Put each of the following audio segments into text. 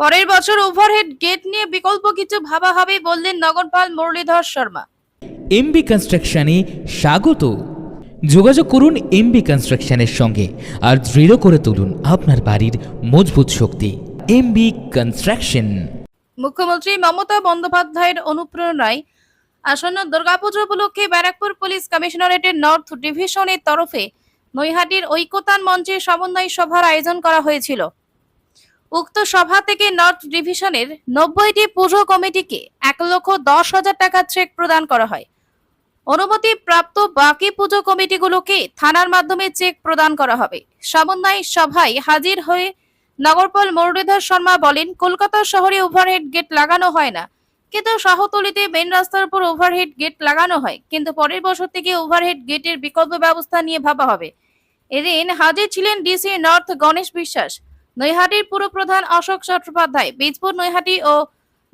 পরের বছর overhead gate নিয়ে বিকল্প কিছু ভাবা হবে বললেন নগরপাল মুরলীধর শর্মা। এমবি কনস্ট্রাকশনে স্বাগত। যোগাযোগ করুন এমবি কনস্ট্রাকশনের সঙ্গে আর দৃঢ় করে তুলুন আপনার বাড়ির মজবুত শক্তি। MB construction. মুখ্যমন্ত্রী মমতা বন্দ্যোপাধ্যায়ের অনুপ্রেরণায় আসন্ন দুর্গাপুজো উপলক্ষে ব্যারাকপুর পুলিশ কমিশনারেটের নর্থ ডিভিশনের তরফে নৈহাটির ঐকতান মঞ্চে সমন্বয় সভার আয়োজন করা হয়েছিল। উক্ত সভা থেকে নর্থ ডিভিশনের নব্বইটি পুজো কমিটিকে এক লক্ষ দশ হাজার টাকা চেক প্রদান করা হয়। অনুমতি প্রাপ্ত বাকি পুজো কমিটিগুলোকে থানার মাধ্যমে চেক প্রদান করা হবে। সমন্বয় সভায় হাজির হয়ে নগরপাল মুরলীধর শর্মা বলেন, কলকাতা শহরে ওভারহেড গেট লাগানো হয় না। কিন্তু শহরতলিতে মেন রাস্তার উপর ওভারহেড গেট লাগানো হয়। কিন্তু পরের বছর থেকে ওভারহেড গেটের বিকল্প ব্যবস্থা নিয়ে ভাবা হবে। এদিন হাজির ছিলেন ডিসি নর্থ গণেশ বিশ্বাস। নৈহাটির পুরপ্রধান অশোক চট্টোপাধ্যায়, বীজপুর, নৈহাটি ও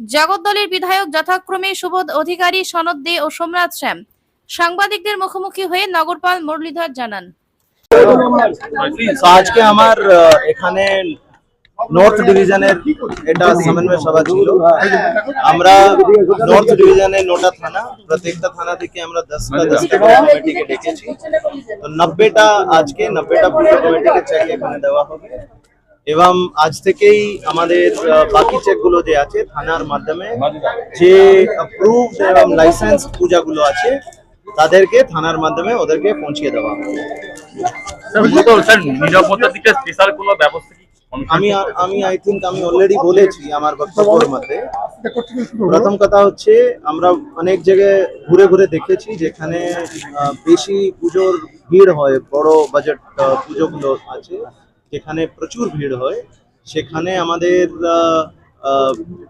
জগদ্দলের বিধায়ক যথাক্রমে সুবোধ অধিকারী, সনদ দে ও সোমনাথ শ্যাম। সাংবাদিকদের মুখোমুখি হয়ে নগরপাল মুরলীধর জানান। আজকে আমার এখানে নর্থ ডিভিশনের এটা সমন্বয় সভা ছিল। আমরা নর্থ ডিভিশনের নটা থানা, প্রত্যেকটা থানা থেকে আমরা দশটা দশটা কমিটিকে ডেকেছি। তো নব্বইটা, আজকে নব্বইটা পুজো কমিটিকে চেক এখানে দেওয়া হবে। এবং আজ থেকেই আমাদের বাকি চেকগুলো যে আছে থানার মাধ্যমে যে অ্যাপ্রুভ এবং লাইসেন্স পূজাগুলো আছে তাদেরকে থানার মাধ্যমে ওদেরকে পৌঁছিয়ে দেওয়া আমি আমি আই থিঙ্ক আমি অলরেডি বলেছি আমার বক্তব্যের মধ্যে। প্রথম কথা হচ্ছে আমরা অনেক জায়গায় ঘুরে ঘুরে দেখেছি যেখানে বেশি পুজোর ভিড় হয় বড় বাজেট পুজোগুলো আছে। যেখানে প্রচুর ভিড় হয়, সেখানে আমাদের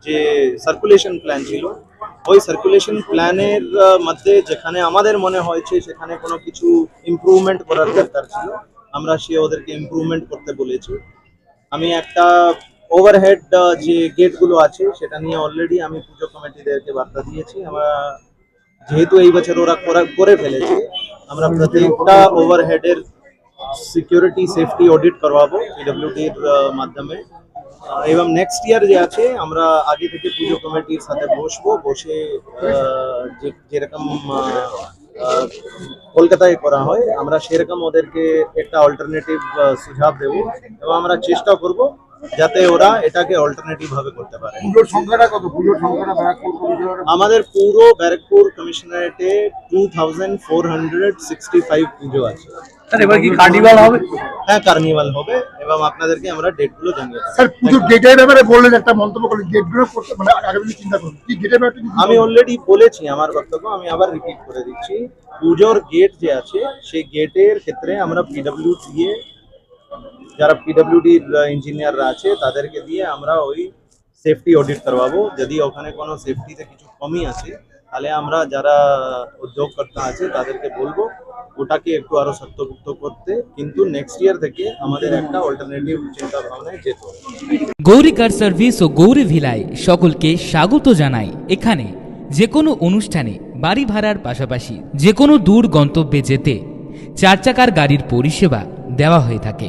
যে সার্কুলেশন প্ল্যান ছিল, ওই সার্কুলেশন প্ল্যানের মধ্যে যেখানে আমাদের মনে হয়েছে সেখানে কোনো কিছু ইমপ্রুভমেন্ট করার দরকার ছিল, আমরা সে ওদেরকে ইমপ্রুভমেন্ট করতে বলেছি। আমি একটা ওভারহেড যে গেটগুলো আছে, সেটা নিয়ে অলরেডি আমি পুজো কমিটিদেরকে বার্তা দিয়েছি। আমরা, যেহেতু এই বছর ওরা করে ফেলেছে, আমরা প্রত্যেকটা ওভারহেডের সিকিউরিটি সেফটি অডিট করবাবো পিডব্লিউডির মাধ্যমে। আহ, এবং নেক্সট ইয়ার যে আছে আমরা আগে থেকে পুজো কমিটির সাথে বসবো বসে যেরকম কলকাতায় করা হয় আমরা সেরকম ওদেরকে একটা অল্টারনেটিভ সুঝাব দেব। এবং আমরা চেষ্টা করব যাতে ওরা এটাকে অল্টারনেটিভ ভাবে করতে পারে। পুজোর সংখ্যাটা কত? পুজোর সংখ্যাটা ব্যারাকপুর আমাদের পুরো Barrackpore কমিশনারেটে two thousand four hundred sixty five puja আছে। স্যার এবার কি কার্নিভাল হবে? হ্যাঁ কার্নিভাল হবে। এবং আপনাদেরকে আমরা ডেটগুলো জানিয়ে দেবো। স্যার পুজোর গেটের ব্যাপারে বললেন একটা মন্তব্য করলেন করতে মানে আগামী চিন্তা করুন কি গেটের ব্যাপারে আমি অলরেডি বলেছি আমার বক্তব্য আমি আবার রিপিট করে দিচ্ছি। পুজোর গেট যে আছে সেই গেটের ক্ষেত্রে আমরা পিডব্লিউ দিয়ে যারা পিডব্লিউডির ইঞ্জিনিয়াররা আছে, তাদেরকে দিয়ে আমরা ওই সেফটি অডিট করবাবো যদি ওখানে কোনো সেফটিতে কিছু কমই আছে তাহলে আমরা যারা উদ্যোগকর্তা আছে, তাদেরকে বলব, ওটাকে একটু আরও শক্তপুক্ত করতে। কিন্তু নেক্সট ইয়ার থেকে আমাদের একটা অল্টারনেটিভ চিন্তা ভাবনায় যেতে গৌরী কার সার্ভিস ও গৌরী ভিলায় সকলকে স্বাগত জানাই। এখানে যে কোনো অনুষ্ঠানে বাড়ি ভাড়ার পাশাপাশি যে কোনো দূর গন্তব্যে যেতে চার চাকার গাড়ির পরিষেবা দেওয়া হয়ে থাকে।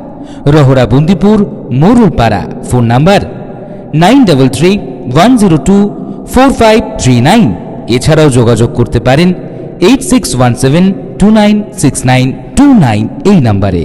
Rahara Bundipur Morulpara phone number nine double three one zero two four five three nine এছাড়াও যোগাযোগ করতে পারেন eight six one seven two nine six nine two nine এই নাম্বারে